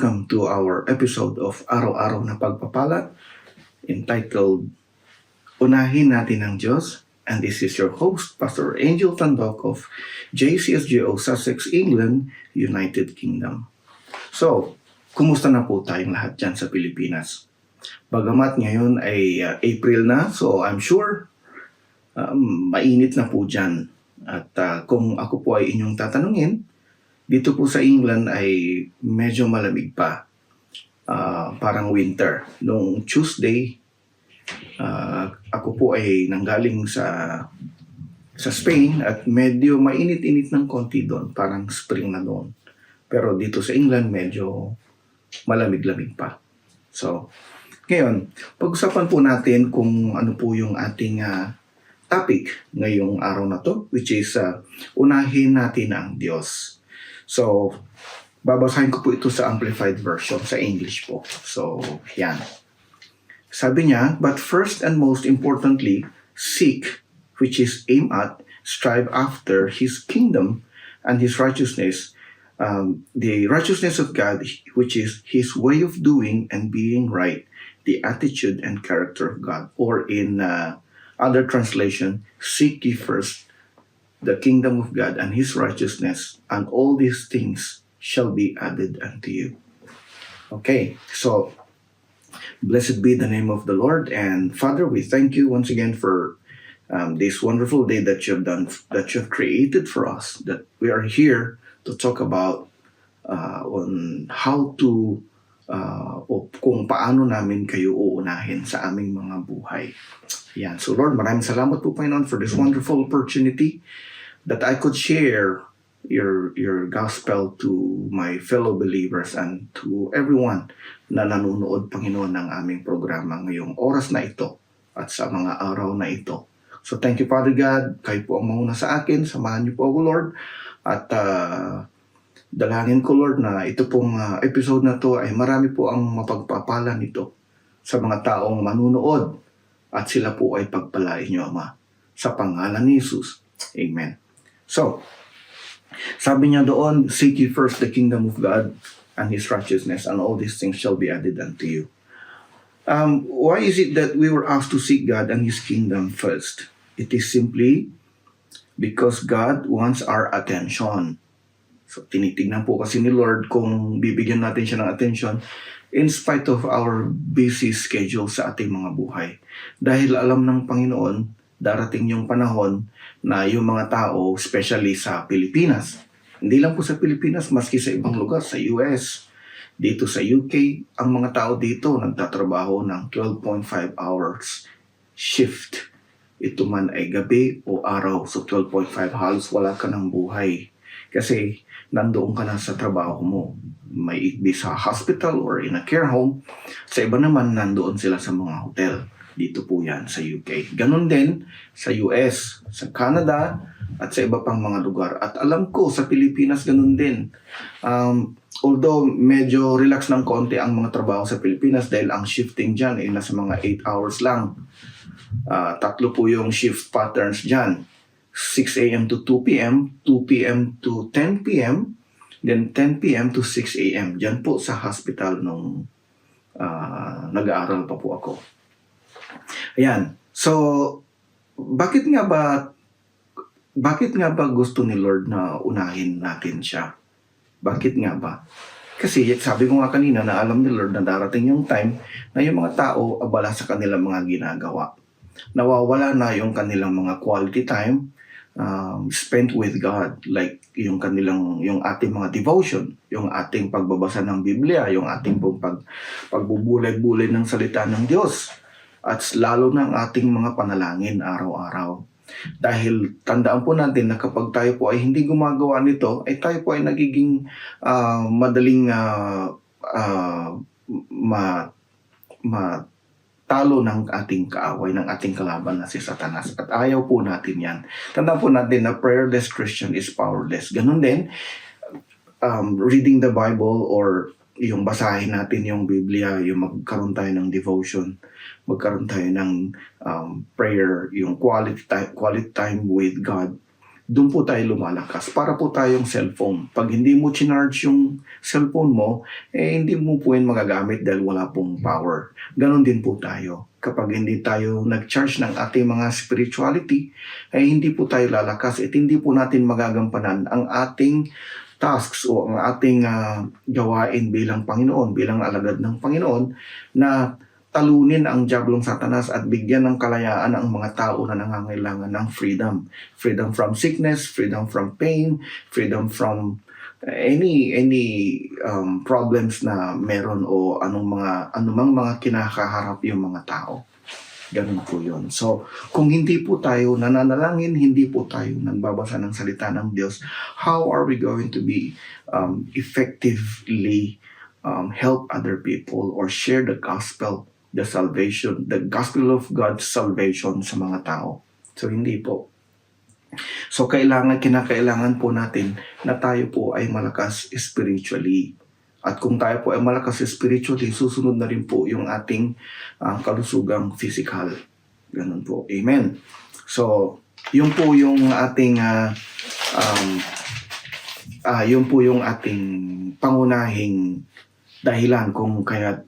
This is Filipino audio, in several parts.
welcome to our episode of Araw-Araw na Pagpapala entitled Unahin Natin ang Diyos and this is your host, Pastor Angel Tandok of JCSGO Sussex, England, United Kingdom. So, kumusta na po tayong lahat dyan sa Pilipinas? Bagamat ngayon ay uh, April na, so I'm sure um, mainit na po dyan. At uh, kung ako po ay inyong tatanungin, dito po sa England ay medyo malamig pa. Ah, parang winter. Noong Tuesday, ah, ako po ay nanggaling sa sa Spain at medyo mainit-init ng konti doon. Parang spring na doon. Pero dito sa England, medyo malamig-lamig pa. So, ngayon, pag-usapan po natin kung ano po yung ating ah, topic ngayong araw na to, which is ah, unahin natin ang Diyos. So, babasahin ko po ito sa Amplified Version, sa English po. So, yan. Sabi niya, But first and most importantly, seek, which is aim at, strive after His kingdom and His righteousness, um, the righteousness of God, which is His way of doing and being right, the attitude and character of God. Or in uh, other translation, seek ye first the kingdom of God and his righteousness, and all these things shall be added unto you. Okay, so blessed be the name of the Lord. And Father, we thank you once again for um, this wonderful day that you have done, that you have created for us, that we are here to talk about uh, on how to uh, o kung paano namin kayo uunahin sa aming mga buhay. Yan. So Lord, maraming salamat po Panginoon for this wonderful opportunity that I could share your your gospel to my fellow believers and to everyone na nanonood Panginoon ng aming programa ngayong oras na ito at sa mga araw na ito. So thank you Father God, kayo po ang mauna sa akin, samahan niyo po ako Lord. At uh, dalangin ko Lord na ito pong uh, episode na to ay marami po ang mapagpapala nito sa mga taong manunood at sila po ay pagpalain niyo Ama sa pangalan ni Jesus. Amen. So, sabi niya doon, seek ye first the kingdom of God and His righteousness, and all these things shall be added unto you. Um, why is it that we were asked to seek God and His kingdom first? It is simply because God wants our attention. So, tinitignan po kasi ni Lord kung bibigyan natin siya ng attention in spite of our busy schedule sa ating mga buhay. Dahil alam ng Panginoon, darating yung panahon na yung mga tao, especially sa Pilipinas, hindi lang po sa Pilipinas, maski sa ibang lugar, sa US, dito sa UK, ang mga tao dito nagtatrabaho ng 12.5 hours shift. Ito man ay gabi o araw, so 12.5 halos wala ka ng buhay. Kasi nandoon ka na sa trabaho mo. May be sa hospital or in a care home. Sa iba naman, nandoon sila sa mga hotel. Dito po yan sa UK. Ganon din sa US, sa Canada, at sa iba pang mga lugar. At alam ko, sa Pilipinas, ganon din. Um, although medyo relax ng konti ang mga trabaho sa Pilipinas dahil ang shifting dyan ay nasa mga 8 hours lang. Ah, tatlo po yung shift patterns dyan. 6 a.m. to 2 p.m., 2 p.m. to 10 p.m., then 10 p.m. to 6 a.m. Diyan po sa hospital nung ah, nag-aaral pa po ako. Ayan. So, bakit nga ba bakit nga ba gusto ni Lord na unahin natin siya? Bakit nga ba? Kasi sabi ko nga kanina na alam ni Lord na darating yung time na yung mga tao abala sa kanilang mga ginagawa. Nawawala na yung kanilang mga quality time um, spent with God. Like yung kanilang, yung ating mga devotion, yung ating pagbabasa ng Biblia, yung ating pag, pagbubulay-bulay ng salita ng Diyos. At lalo na ang ating mga panalangin araw-araw. Dahil tandaan po natin na kapag tayo po ay hindi gumagawa nito, ay tayo po ay nagiging ah, madaling ah, ah, ma, ma, talo ng ating kaaway, ng ating kalaban na si Satanas. At ayaw po natin yan. Tandaan po natin na prayerless Christian is powerless. Ganun din, um, reading the Bible or yung basahin natin yung Biblia, yung magkaroon tayo ng devotion, magkaroon tayo ng um, prayer, yung quality time, quality time with God, doon po tayo lumalakas. Para po tayong cellphone. Pag hindi mo chinarge yung cellphone mo, eh hindi mo po yun magagamit dahil wala pong power. Ganon din po tayo. Kapag hindi tayo nag-charge ng ating mga spirituality, ay hindi po tayo lalakas at hindi po natin magagampanan ang ating tasks o ang ating ah, gawain bilang Panginoon, bilang alagad ng Panginoon na talunin ang diablong satanas at bigyan ng kalayaan ang mga tao na nangangailangan ng freedom. Freedom from sickness, freedom from pain, freedom from uh, any any um, problems na meron o anong mga anumang mga kinakaharap yung mga tao. Ganun po yun. So, kung hindi po tayo nananalangin, hindi po tayo nagbabasa ng salita ng Diyos, how are we going to be um, effectively um, help other people or share the gospel, the salvation, the gospel of God's salvation sa mga tao? So, hindi po. So, kailangan, kinakailangan po natin na tayo po ay malakas spiritually. At kung tayo po ay malakas spiritually, susunod na rin po yung ating ah, kalusugang physical. Ganun po. Amen. So, yun po yung ating ah, um, ah, yun po yung ating pangunahing dahilan kung kaya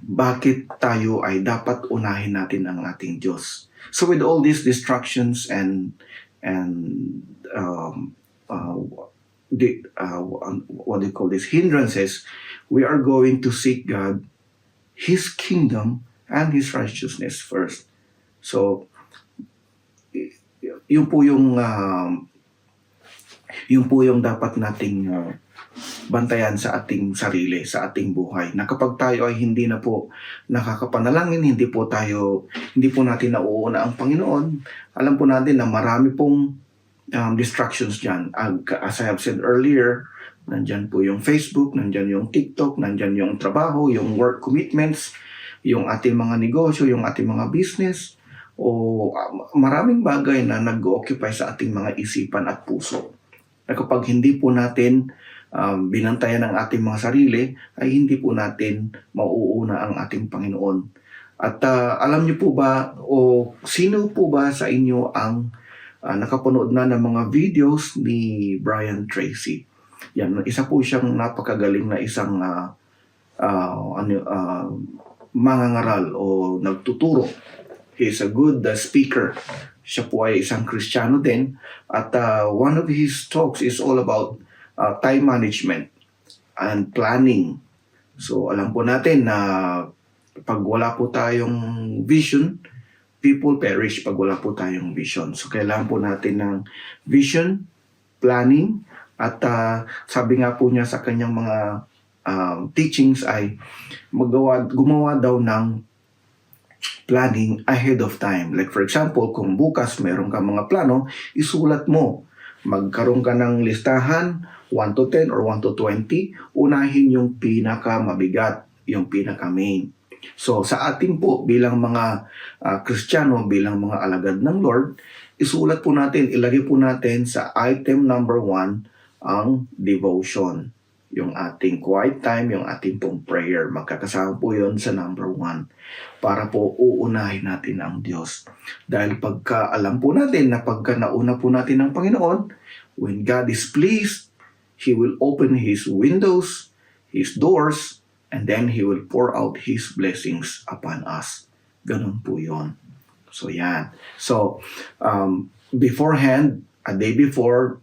bakit tayo ay dapat unahin natin ang ating Diyos. So with all these distractions and and um, uh, the, uh, what do you call this hindrances, we are going to seek God, His kingdom, and His righteousness first. So, yun po yung um, yun po yung dapat nating uh, bantayan sa ating sarili, sa ating buhay. Na kapag tayo ay hindi na po nakakapanalangin, hindi po tayo, hindi po natin nauuna ang Panginoon, alam po natin na marami pong um, distractions dyan. As I have said earlier, nandyan po yung Facebook, nandyan yung TikTok, nandyan yung trabaho, yung work commitments, yung ating mga negosyo, yung ating mga business, o um, maraming bagay na nag-occupy sa ating mga isipan at puso. Na kapag hindi po natin um, binantayan ang ating mga sarili, ay hindi po natin mauuna ang ating Panginoon. At ah, alam niyo po ba, o sino po ba sa inyo ang ah, nakapanood na ng mga videos ni Brian Tracy? Yan, isa po siyang napakagaling na isang ah, ah, ano, ah, mangangaral o nagtuturo. He's a good ah, speaker. Siya po ay isang Kristiyano din. At ah, one of his talks is all about uh, time management and planning. So alam po natin na pag wala po tayong vision, people perish pag wala po tayong vision. So kailangan po natin ng vision, planning, at uh, sabi nga po niya sa kanyang mga um, teachings ay magawa, gumawa daw ng planning ahead of time. Like for example, kung bukas meron ka mga plano, isulat mo. Magkaroon ka ng listahan, 1 to 10 or 1 to 20, unahin yung pinaka mabigat, yung pinaka main. So sa ating po bilang mga ah, Kristiyano, bilang mga alagad ng Lord, isulat po natin, ilagay po natin sa item number 1 ang devotion. Yung ating quiet time, yung ating pong prayer. Magkakasama po yon sa number 1 para po uunahin natin ang Diyos. Dahil pagka alam po natin na pagka nauna po natin ang Panginoon, when God is pleased, He will open His windows, His doors, and then He will pour out His blessings upon us. Ganun po yon. So yan. So, um, beforehand, a day before,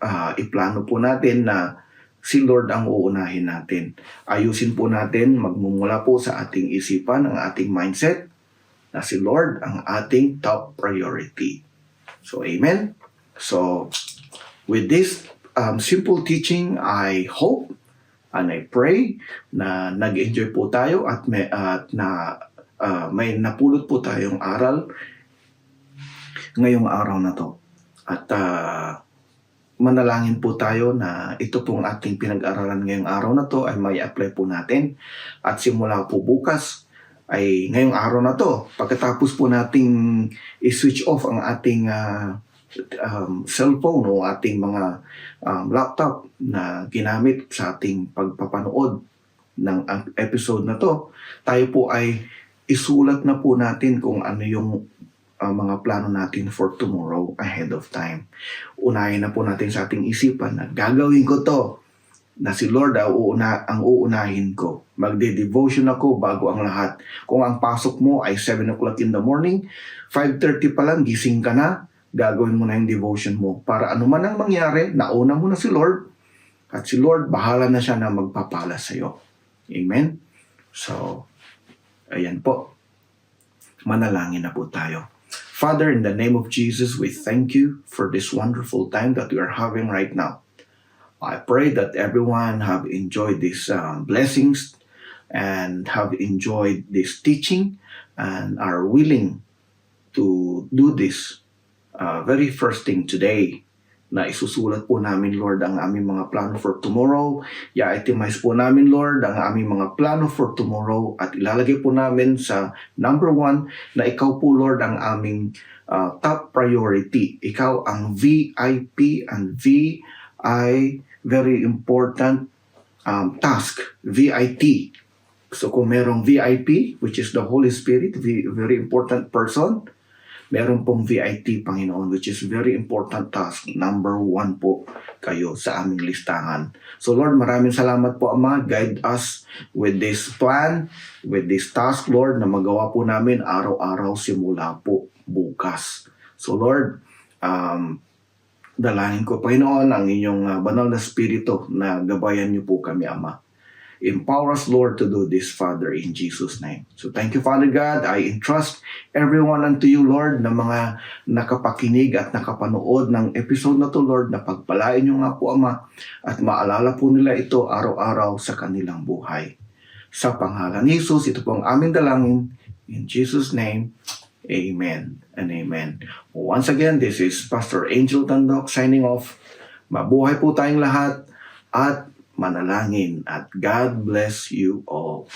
uh, iplano po natin na si Lord ang uunahin natin. Ayusin po natin, magmumula po sa ating isipan, ang ating mindset, na si Lord ang ating top priority. So, amen? So, with this um, simple teaching, I hope and I pray na nag-enjoy po tayo at may, at na ah, may napulot po tayong aral ngayong araw na to. At ah, manalangin po tayo na ito pong ating pinag-aralan ngayong araw na to ay may apply po natin. At simula po bukas ay ngayong araw na to, pagkatapos po nating i-switch off ang ating ah, um, cellphone o ating mga um, laptop na ginamit sa ating pagpapanood ng episode na to, tayo po ay isulat na po natin kung ano yung ah, mga plano natin for tomorrow ahead of time. Unahin na po natin sa ating isipan na gagawin ko to na si Lord ang, uuna, ang uunahin ko. Magde-devotion ako bago ang lahat. Kung ang pasok mo ay 7 o'clock in the morning, 5.30 pa lang, gising ka na, gagawin mo na yung devotion mo. Para ano man ang mangyari, nauna mo na si Lord, at si Lord, bahala na siya na magpapala sa iyo. Amen? So, ayan po. Manalangin na po tayo. Father, in the name of Jesus, we thank you for this wonderful time that we are having right now. I pray that everyone have enjoyed these um, blessings and have enjoyed this teaching and are willing to do this uh, very first thing today na isusulat po namin, Lord, ang aming mga plano for tomorrow. I-itemize po namin, Lord, ang aming mga plano for tomorrow at ilalagay po namin sa number one na ikaw po, Lord, ang aming uh, top priority. Ikaw ang VIP and VI very important um, task, VIT. So kung merong VIP, which is the Holy Spirit, v- very important person, meron pong VIT, Panginoon, which is very important task. Number one po kayo sa aming listahan. So Lord, maraming salamat po, Ama. Guide us with this plan, with this task, Lord, na magawa po namin araw-araw simula po bukas. So Lord, um, dalangin ko, Panginoon, ang inyong uh, banal na spirito na gabayan niyo po kami, Ama. Empower us, Lord, to do this, Father, in Jesus' name. So thank you, Father God. I entrust everyone unto you, Lord, na mga nakapakinig at nakapanood ng episode na to, Lord, na pagpalain niyo nga po, Ama, at maalala po nila ito araw-araw sa kanilang buhay. Sa pangalan ni Jesus, ito po ang aming dalangin. In Jesus' name, Amen and Amen. Once again, this is Pastor Angel Tandok signing off. Mabuhay po tayong lahat at manalangin at God bless you all.